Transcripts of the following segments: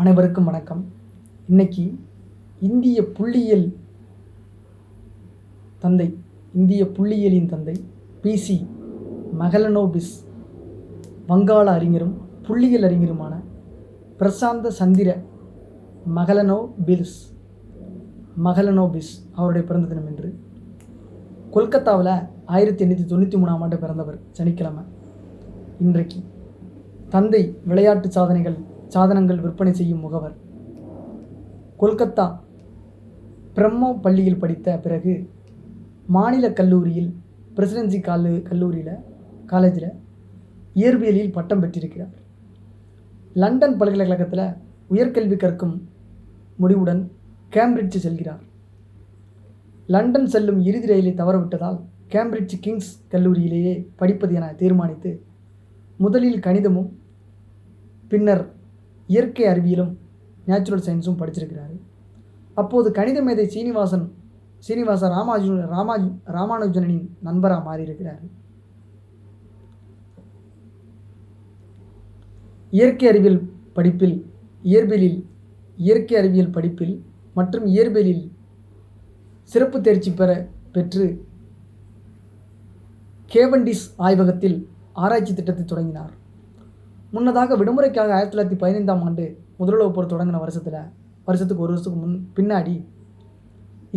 அனைவருக்கும் வணக்கம். இன்னைக்கு இந்திய புள்ளியியல் தந்தை இந்திய புள்ளியியலின் தந்தை பிசி மகளனோபிஸ் வங்காள அறிஞரும் புள்ளியியல் அறிஞருமான பிரசாந்த சந்திர மகளனோபிஸ் மகளனோபிஸ் அவருடைய பிறந்த தினம் என்று கொல்கத்தாவில் ஆயிரத்தி எண்ணூற்றி தொண்ணூற்றி மூணாம் ஆண்டு பிறந்தவர் சனிக்கிழமை. இன்றைக்கு தந்தை விளையாட்டு சாதனைகள் சாதனங்கள் விற்பனை செய்யும் முகவர். கொல்கத்தா பிரம்மோ பள்ளியில் படித்த பிறகு மாநில கல்லூரியில் பிரசிடென்சி காலு கல்லூரியில் காலேஜில் இயற்பியலில் பட்டம் பெற்றிருக்கிறார். லண்டன் பல்கலைக்கழகத்தில் உயர்கல்வி கற்கும் முடிவுடன் கேம்பிரிட்ஜ் செல்கிறார். லண்டன் செல்லும் இறுதி ரயிலை தவறவிட்டதால் கேம்பிரிட்ஜ் கிங்ஸ் கல்லூரியிலேயே படிப்பது என தீர்மானித்து முதலில் கணிதமும் பின்னர் இயற்கை அறிவியலும் நேச்சுரல் சயின்ஸும் படிச்சிருக்கிறாரு. அப்போது கணித மேதை சீனிவாசன் சீனிவாச ராமாஜு ராமாஜ் ராமானுஜனின் நண்பராக மாறியிருக்கிறார். இயற்கை அறிவியல் படிப்பில் இயற்பியலில் இயற்கை அறிவியல் படிப்பில் மற்றும் இயற்பியலில் சிறப்பு தேர்ச்சி பெற பெற்று கேவண்டிஸ் ஆய்வகத்தில் ஆராய்ச்சி திட்டத்தை தொடங்கினார். முன்னதாக விடுமுறைக்காக ஆயிரத்தி தொள்ளாயிரத்தி பதினைந்தாம் ஆண்டு முதலுலக போர் தொடங்கின வருஷத்தில் வருஷத்துக்கு ஒரு வருஷத்துக்கு முன் பின்னாடி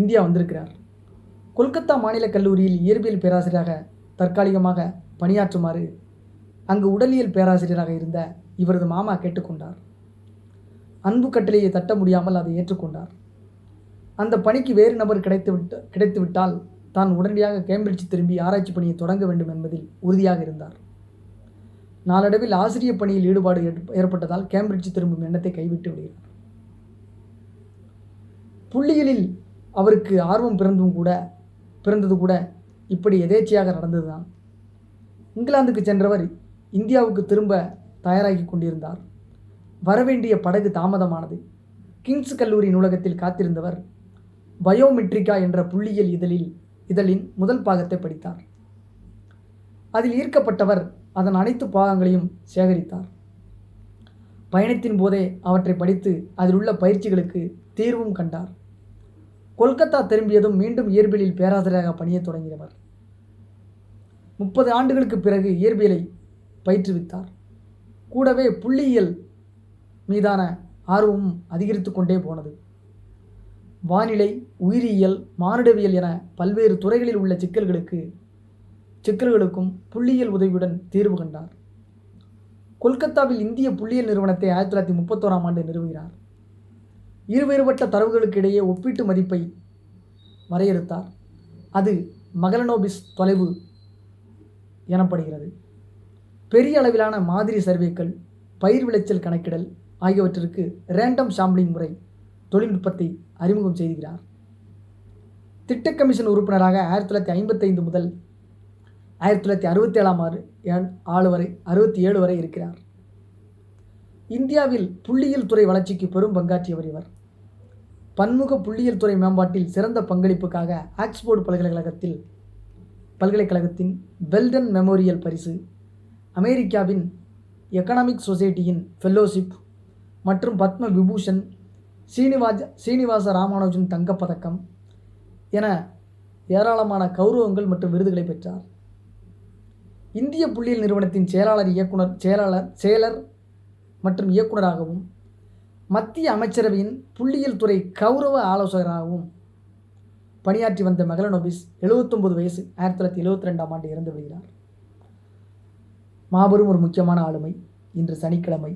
இந்தியா வந்திருக்கிறார். கொல்கத்தா மாநில கல்லூரியில் இயற்பியல் பேராசிரியராக தற்காலிகமாக பணியாற்றுமாறு அங்கு உடலியல் பேராசிரியராக இருந்த இவரது மாமா கேட்டுக்கொண்டார். அன்பு கட்டளையை தட்ட முடியாமல் அதை ஏற்றுக்கொண்டார். அந்த பணிக்கு வேறு நபர் கிடைத்து விட்டு கிடைத்துவிட்டால் தான் உடனடியாக கேம்பிரிட்ஜ் திரும்பி ஆராய்ச்சி பணியை தொடங்க வேண்டும் என்பதில் உறுதியாக இருந்தார். நாளடைவில் ஆசிரியர் பணியில் ஈடுபாடு ஏற்ப- ஏற்பட்டதால் கேம்பிரிட்ஜ் திரும்பும் எண்ணத்தை கைவிட்டு விடுகிறார். புள்ளியியலில் அவருக்கு ஆர்வம் பிறந்தும் கூட பிறந்தது கூட இப்படி எதேச்சையாக நடந்ததுதான். இங்கிலாந்துக்கு சென்றவர் இந்தியாவுக்கு திரும்ப தயாராகி கொண்டிருந்தார். வரவேண்டிய படகு தாமதமானது. கிங்ஸ் கல்லூரி நூலகத்தில் காத்திருந்தவர் பயோமெட்ரிக்கா என்ற புள்ளியியல் இதழில் இதழின் முதல் பாகத்தை படித்தார். அதில் ஈர்க்கப்பட்டவர் அதன் அனைத்து பாகங்களையும் சேகரித்தார். பயணத்தின் போதே அவற்றை படித்து அதில் உள்ள பயிற்சிகளுக்கு தீர்வும் கண்டார். கொல்கத்தா திரும்பியதும் மீண்டும் இயற்பியலில் பேராசிரியராக பணியத் தொடங்கியவர். முப்பது ஆண்டுகளுக்கு பிறகு இயற்பியலை பயிற்றுவித்தார். கூடவே புள்ளியியல் மீதான ஆர்வமும் அதிகரித்து கொண்டே போனது. வானிலை உயிரியல் மானுடவியல் என பல்வேறு துறைகளில் உள்ள சிக்கல்களுக்கு சிக்கல்களுக்கும் புள்ளியியல் உதவியுடன் தீர்வு கண்டார். கொல்கத்தாவில் இந்திய புள்ளியியல் நிறுவனத்தை ஆயிரத்தி தொள்ளாயிரத்தி முப்பத்தோராம் ஆண்டு நிறுவுகிறார். இருவேறுபட்ட தரவுகளுக்கு இடையே ஒப்பீட்டு மதிப்பை வரையறுத்தார். அது மகளனோபிஸ் தொலைவு எனப்படுகிறது. பெரிய அளவிலான மாதிரி சர்வேக்கள் பயிர் விளைச்சல் கணக்கிடல் ஆகியவற்றிற்கு ரேண்டம் சாம்பிளிங் முறை தொழில்நுட்பத்தை அறிமுகம் செய்கிறார். திட்ட கமிஷன் உறுப்பினராக ஆயிரத்தி தொள்ளாயிரத்தி ஐம்பத்தைந்து முதல் ஆயிரத்தி தொள்ளாயிரத்தி அறுபத்தி ஏழாம் ஆறு ஏழ்- ஆறு வரை அறுபத்தி ஏழு வரை இருக்கிறார். இந்தியாவில் புள்ளியியல் துறை வளர்ச்சிக்கு பெரும் பங்காற்றியவர் இவர். பன்முக புள்ளியியல் துறை மேம்பாட்டில் சிறந்த பங்களிப்புக்காக ஆக்ஸ்போர்டு பல்கலைக்கழகத்தில் பல்கலைக்கழகத்தின் பெல்டன் மெமோரியல் பரிசு அமெரிக்காவின் எக்கனாமிக் சொசைட்டியின் ஃபெல்லோஷிப் மற்றும் பத்ம விபூஷன் சீனிவாஜ சீனிவாச ராமானுஜன் தங்கப்பதக்கம் என ஏராளமான கௌரவங்கள் மற்றும் விருதுகளை பெற்றார். இந்திய புள்ளியியல் நிறுவனத்தின் செயலாளர் இயக்குனர் செயலாளர் செயலர் மற்றும் இயக்குனராகவும் மத்திய அமைச்சரவையின் புள்ளியியல் துறை கௌரவ ஆலோசகராகவும் பணியாற்றி வந்த மெகலனோபிஸ் 79 வயசு ஆயிரத்தி தொள்ளாயிரத்தி எழுபத்தி ரெண்டாம் ஆண்டு இறந்து விடுகிறார். மாபெரும் ஒரு முக்கியமான ஆளுமை இன்று சனிக்கிழமை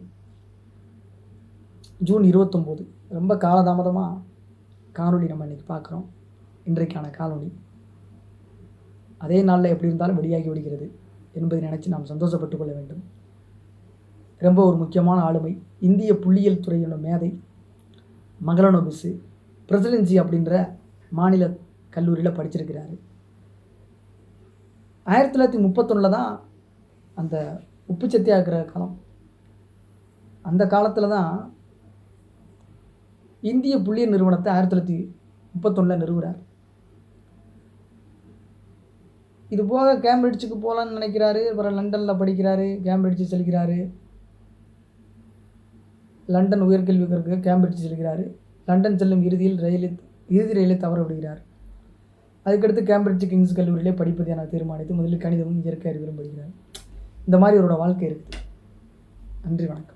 ஜூன் இருபத்தொம்போது ரொம்ப காலதாமதமாக காணொலி நம்ம இன்றைக்கி பார்க்குறோம். இன்றைக்கான காணொலி அதே நாளில் எப்படி இருந்தாலும் வெளியாகி விடுகிறது. என்பதை நினச்சி நாம் சந்தோஷப்பட்டு கொள்ள வேண்டும். ரொம்ப ஒரு முக்கியமான ஆளுமை. இந்திய புள்ளியியல் துறையோட மேதை மகளனோபிஸு பிரசிடென்சி அப்படின்ற மாநில கல்லூரியில் படிச்சிருக்கிறாரு. ஆயிரத்தி தொள்ளாயிரத்தி முப்பத்தொன்னில் தான் அந்த உப்பு சத்தியாகிரக காலம். அந்த காலத்தில் தான் இந்திய புள்ளியியல் நிறுவனத்தை ஆயிரத்தி தொள்ளாயிரத்தி முப்பத்தொன்னில் நிறுவுகிறார் இது போக கேம்பிரிட்ஜுக்கு போகலான்னு நினைக்கிறாரு. அப்புறம் லண்டனில் படிக்கிறாரு. கேம்பிரிட்ஜு செல்கிறாரு. லண்டன் உயர்கல்வி கற்க கேம்பிரிட்ஜ் செல்கிறார். லண்டன் செல்லும் இறுதியில் ரயிலில் இறுதி ரயிலை தவற விடுகிறார் அதுக்கடுத்து கேம்பிரிட்ஜ் கிங்ஸ் கல்லூரியிலே படிப்பது என தீர்மானித்து முதலில் கணிதமும் இயற்கை அறிவிலும் படிக்கிறார் இந்த மாதிரி அவரோட வாழ்க்கை இருக்குது. நன்றி வணக்கம்.